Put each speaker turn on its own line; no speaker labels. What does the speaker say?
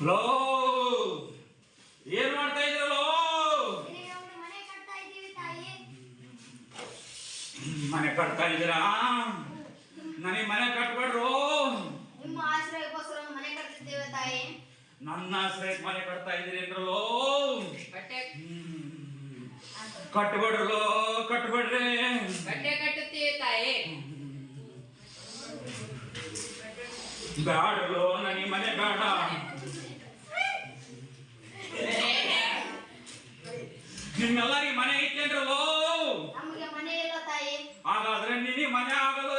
Low ಏನ್ ಮಾಡ್ತಾ ಇದ್ರಲ್ಲೋ ಮನೆ ಕಟ್ತಾ ಇದ್ದೀರಾ? ನನಗೆ ಮನೆ ಕಟ್ಬೇಡ್ರು.
ನಿಮ್ಮ ಆಶ್ರಯಕ್ಕೋಸ್ಕರ ಮನೆ
ನನ್ನ ಆಶ್ರಯಕ್ಕೆ ಮನೆ ಕಟ್ತಾ ಇದ್ದೀರಿ ಅಂದ್ರಲ್ಲೋ ಕಟ್ಬೇಡ್ರಲ್ಲೋ ಕಟ್ಬೇಡ್ರಿ ಕಟ್ಟೆ ನನಗೆ ಮನೆ ಬೇಡ. ನಿಮ್ಮೆಲ್ಲರಿಗೆ ಮನೆ ಐತೆ ಅಂದ್ರಲ್ಲೋ ನಮಗೆ ಮನೆ ಇಲ್ಲ ತಾಯಿ. ಹಾಗಾದ್ರೆ ನಿನ್ನ ಮನೆ ಆಗಲ್ಲ